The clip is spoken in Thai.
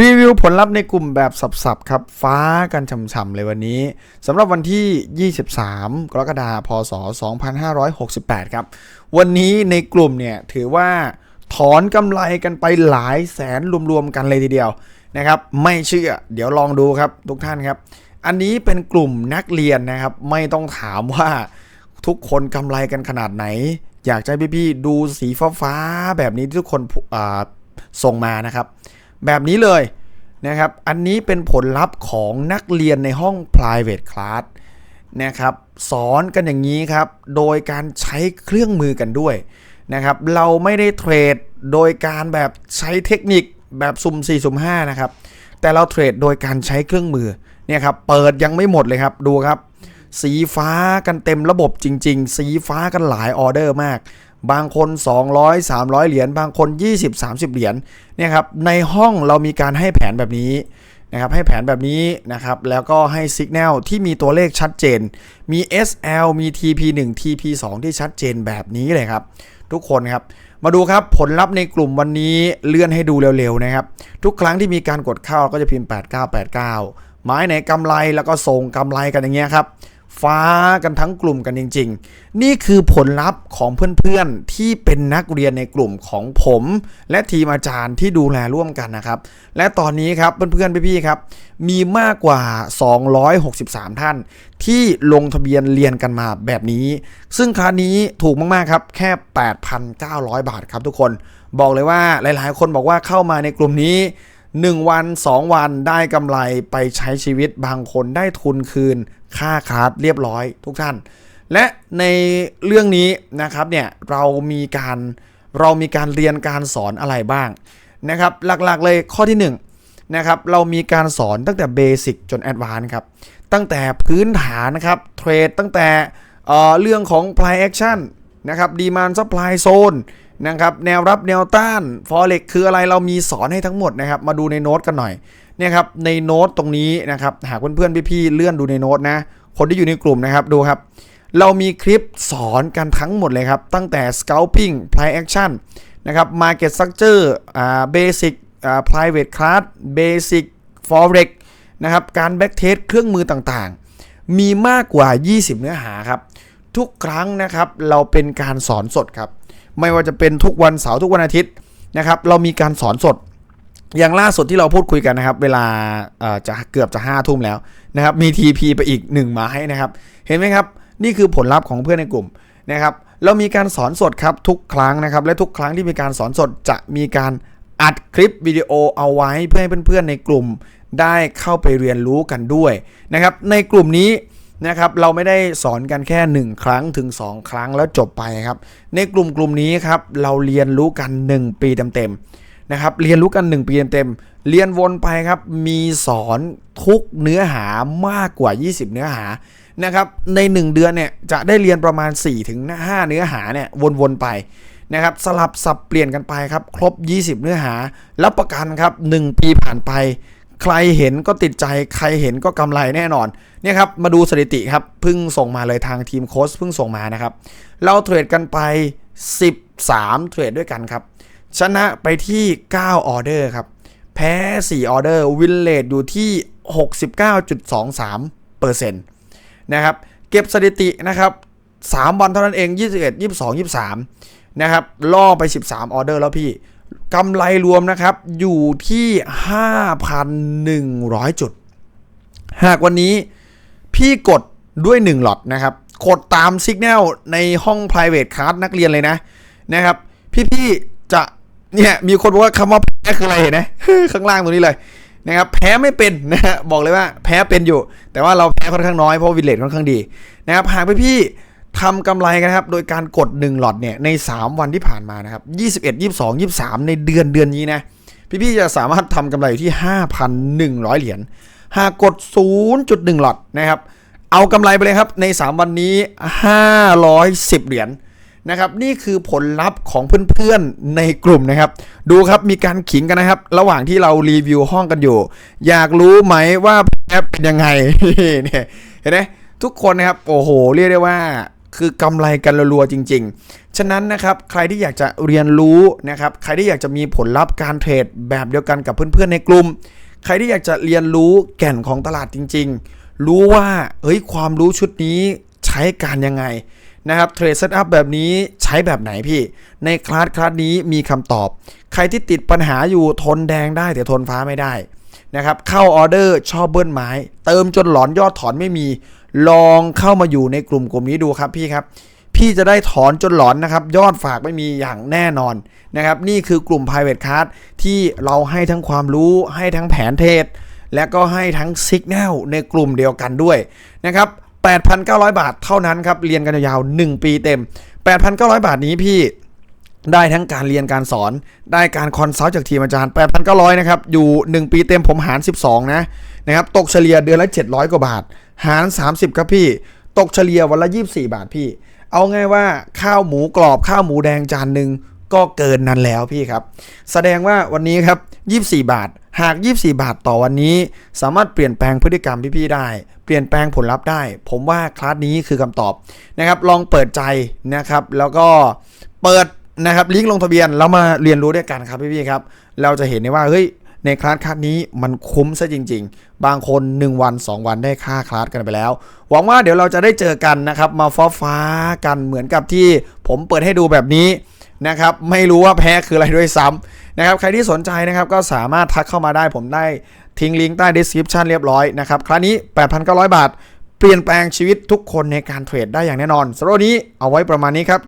รีวิวผลลัพธ์ในกลุ่มแบบสับๆ ครับ ฟ้ากันฉ่ำๆเลยวันนี้สำหรับวันที่ 23 กรกฎาคม พศ 2568 ครับ วันนี้ในกลุ่มเนี่ย ถือว่าถอนกำไรกันไปหลายแสนรวมๆ กันเลยทีเดียวนะครับ ไม่เชื่อ เดี๋ยวลองดูครับ ทุกท่านครับ อันนี้เป็นกลุ่มนักเรียนนะครับ ไม่ต้องถามว่าทุกคนกำไรกันขนาดไหน อยากให้พี่ๆดูสีฟ้าๆแบบนี้ที่ทุกคนส่งมานะครับ แบบนี้เลยนะครับ อันนี้เป็นผลลัพธ์ของนักเรียนในห้อง private class นะครับสอนกันอย่างนี้ครับ โดยการใช้เครื่องมือกันด้วยนะครับ เราไม่ได้เทรดโดยการแบบใช้เทคนิคแบบสุ่ม4สุ่ม5นะครับ แต่เราเทรดโดยการใช้เครื่องมือเนี่ยครับ เปิดยังไม่หมดเลยครับ ดูครับ สีฟ้ากันเต็มระบบจริง ๆ สีฟ้ากันหลายออเดอร์มาก บางคน 200 300 เหรียญบางคน 20 30 เหรียญเนี่ยครับในห้องเรามีการให้แผนแบบนี้นะครับให้แผนแบบนี้นะครับแล้วก็ให้สัญญาณที่มีตัวเลขชัดเจน มี SL มี TP1 TP2 ที่ชัดเจนแบบนี้เลยครับ ทุกคนครับมาดูครับผลลัพธ์ในกลุ่มวันนี้เลื่อนให้ดูเร็วๆนะครับ ทุกครั้งที่มีการกดเข้าเราก็จะพิมพ์ 8989ไม้ไหนกำไรแล้วก็ส่งกำไรกันอย่างเงี้ยครับ ฟ้ากันทั้งกลุ่มกันจริง ๆ นี่คือผลลัพธ์ของเพื่อนๆ ที่เป็นนักเรียนในกลุ่มของผม และทีมอาจารย์ที่ดูแลร่วมกันนะครับ และตอนนี้ครับเพื่อนๆพี่ๆครับ มีมากกว่า 263 ท่าน ที่ลงทะเบียนเรียนกันมาแบบนี้ ซึ่งคราวนี้ถูกมากๆครับ แค่ 8,900 บาทครับทุกคน บอกเลยว่าหลายๆ คนบอกว่าเข้ามาในกลุ่มนี้ 1 วัน 2 วันได้กำไรไปใช้ชีวิตบางคนได้ทุนคืน ค่าคาร์ดเรียบร้อยทุกท่าน และในเรื่องนี้นะครับเนี่ยเรามีการเรามีการเรียนการสอนอะไรบ้างนะครับหลักๆเลยข้อที่1นะครับเรามีการสอนตั้งแต่เบสิกจนแอดวานซ์ครับตั้งแต่พื้นฐานนะครับเทรดตั้งแต่เเรื่องของ price action นะครับ demand supply zone น นะครับแนวรับแนวต้าน forex คืออะไรเรามีสอนให้ทั้งหมดนะครับ มาดูในโน้ตกันหน่อยเนี่ยครับในโน้ตตรงนี้นะครับหากเพื่อนๆพี่ๆเลื่อนดูในโน้ตนะ คนที่อยู่ในกลุ่มนะครับดูครับ เรามีคลิปสอนกันทั้งหมดเลยครับ ตั้งแต่ scalping price action นะครับ market structure อ่า basic อ่า private class basic forex นะครับการ backtest เครื่องมือต่างๆ มีมากกว่า 20 เนื้อหาครับ ทุกครั้งนะครับเราเป็นการสอนสดครับ ไม่ว่าจะเป็นทุกวันเสาร์ทุกวันอาทิตย์นะครับ เรามีการสอนสด อย่างล่าสุดที่เราพูดคุยกันนะครับ เวลาจะเกือบจะ5ทุ่มแล้วนะครับ มี TP ไปอีก1หมาให้นะครับ เห็นไหมครับ นี่คือผลลัพธ์ของเพื่อนในกลุ่มนะครับเรามีการสอนสดครับทุกครั้งนะครับ และทุกครั้งที่มีการสอนสดจะมีการอัดคลิปวิดีโอเอาไว้เพื่อให้เพื่อนๆในกลุ่มได้เข้าไปเรียนรู้กันด้วยนะครับ ในกลุ่มนี้ นะครับเราไม่ได้สอนกันแค่ 1 ครั้งถึง 2 ครั้งแล้วจบไปครับ ในกลุ่มกลุ่มนี้ครับเราเรียนรู้กัน 1 ปีเต็มๆนะครับเรียนรู้กัน 1 ปีเต็มๆเรียนวนไปครับมีสอนทุกเนื้อหามากกว่า 20 เนื้อหานะครับใน 1 เดือนเนี่ยจะได้เรียนประมาณ 4-5ถึง5เนื้อหาเนี่ยวนๆไปนะครับสลับสับเปลี่ยนกันไปครับ ครบ 20 เนื้อหารับประกันครับ 1 ปีผ่านไป ใครเห็นก็ติดใจใครเห็นก็กำไรแน่นอนเนี่ยครับมาดูสถิติครับเพิ่งส่งมาเลยทางทีมโค้ชเพิ่งส่งมานะครับเราเทรดกันไป 13 เทรดด้วยกันครับ ชนะไปที่ 9 ออเดอร์ครับ แพ้ 4 ออเดอร์วินเลทอยู่ที่ 69.23เปอร์เซ็นต์นะครับเก็บสถิตินะครับ3วันเท่านั้นเอง 21 22 23นะครับล่อไป 13 ออเดอร์แล้วพี่ กำไรรวมนะครับอยู่ที่ 5,100 จุด หากวันนี้พี่กดด้วย 1 หลอดนะครับ กดตามสัญญาณในห้อง private class นักเรียนเลยนะนะครับ พี่ๆจะเนี่ยมีคนบอกว่าคำว่าแพ้คืออะไรเห็นไหมข้างล่างตรงนี้เลยนะครับแพ้ไม่เป็นนะฮะบอกเลยว่าแพ้เป็นอยู่ แต่ว่าเราแพ้ค่อนข้างน้อยเพราะวิลเลจค่อนข้างดีนะครับหากพี่ๆ ทำกำไรกันครับ โดยการกด 1 หลอดเนี่ยใน 3 วันที่ผ่านมานะครับ21 22 23 ในเดือนเดือนนี้นะพี่ๆจะสามารถทำกำไรอยู่ที่ 5,100 เหรียญหากกด 0.1 หลอดนะครับ เอากำไรไปเลยครับใน 3 วันนี้ 510 เหรียญนะครับนี่คือผลลัพธ์ของเพื่อนๆในกลุ่มนะครับ ดูครับมีการขิงกันนะครับ ระหว่างที่เรารีวิวห้องกันอยู่ อยากรู้ไหมว่าแอปเป็นยังไงเนี่ยเห็นไหมทุกคนนะครับ โอ้โห เรียกได้ว่า คือกำไรกันรัวๆจริง ๆ ฉะนั้นนะครับใครที่อยากจะเรียนรู้นะครับใครที่อยากจะมีผลลัพธ์การเทรดแบบเดียวกันกับเพื่อนๆในกลุ่ม ใครที่อยากจะเรียนรู้แก่นของตลาดจริง ๆ รู้ว่าเฮ้ยความรู้ชุดนี้ใช้การยังไงนะครับเทรดเซตอัพแบบนี้ใช้แบบไหนพี่ ในคลาสคลาสนี้มีคำตอบ ใครที่ติดปัญหาอยู่ทนแดงได้แต่ทนฟ้าไม่ได้นะครับเข้าออเดอร์ชอบเบิ้ลไม้ เติมจนหลอนยอดถอนไม่มี ลองเข้ามาอยู่ในกลุ่มกลุ่มนี้ดูครับพี่ครับ พี่จะได้ถอนจนหลอนนะครับ ยอดฝากไม่มีอย่างแน่นอนนะครับ นี่คือกลุ่ม private card ที่เราให้ทั้งความรู้ให้ทั้งแผนเทรดและก็ให้ทั้ง Signal ในกลุ่มเดียวกันด้วยนะครับ 8,900 บาทเท่านั้นครับ เรียนกันยาว 1 ปีเต็ม 8,900 บาทนี้พี่ ได้ทั้งการเรียนการสอน ได้การคอนซัลท์จากทีมอาจารย์ 8,900 นะครับ อยู่ 1 ปีเต็มผมหาร 12 นะ นะครับ ตกเฉลี่ยเดือนละ 700 กว่าบาท หาร 30 ครับพี่ ตกเฉลี่ยวันละ 24 บาทพี่ เอาง่ายว่าข้าวหมูกรอบข้าวหมูแดงจานหนึ่งก็เกินนั้นแล้วพี่ครับ แสดงว่าวันนี้ครับ 24 บาท หาก 24 บาทต่อวันนี้ สามารถเปลี่ยนแปลงพฤติกรรมพี่ๆได้ เปลี่ยนแปลงผลลัพธ์ได้ ผมว่าคลาสนี้คือคำตอบนะครับ ลองเปิดใจนะครับ แล้วก็เปิด นะครับลิงก์ลงทะเบียนแล้วมาเรียนรู้ด้วยกันครับพี่ๆครับ เราจะเห็นได้ว่าเฮ้ยในคลาสคลาสนี้มันคุ้มซะจริง ๆ บางคน 1 วัน 2 วันได้ค่าคลาสกันไปแล้ว หวังว่าเดี๋ยวเราจะได้เจอกันนะครับ มาฟ้าฟ้ากันเหมือนกับที่ผมเปิดให้ดูแบบนี้นะครับไม่รู้ว่าแพ้คืออะไรด้วยซ้ำนะครับใครที่สนใจนะครับก็สามารถทักเข้ามาได้ผมได้ทิ้งลิงก์ใต้ description เรียบร้อยนะครับครั้นี้ 8,900 บาท เปลี่ยนแปลงชีวิตทุกคนในการเทรดได้อย่างแน่นอนสำหรับนี้เอาไว้ประมาณนี้ครับ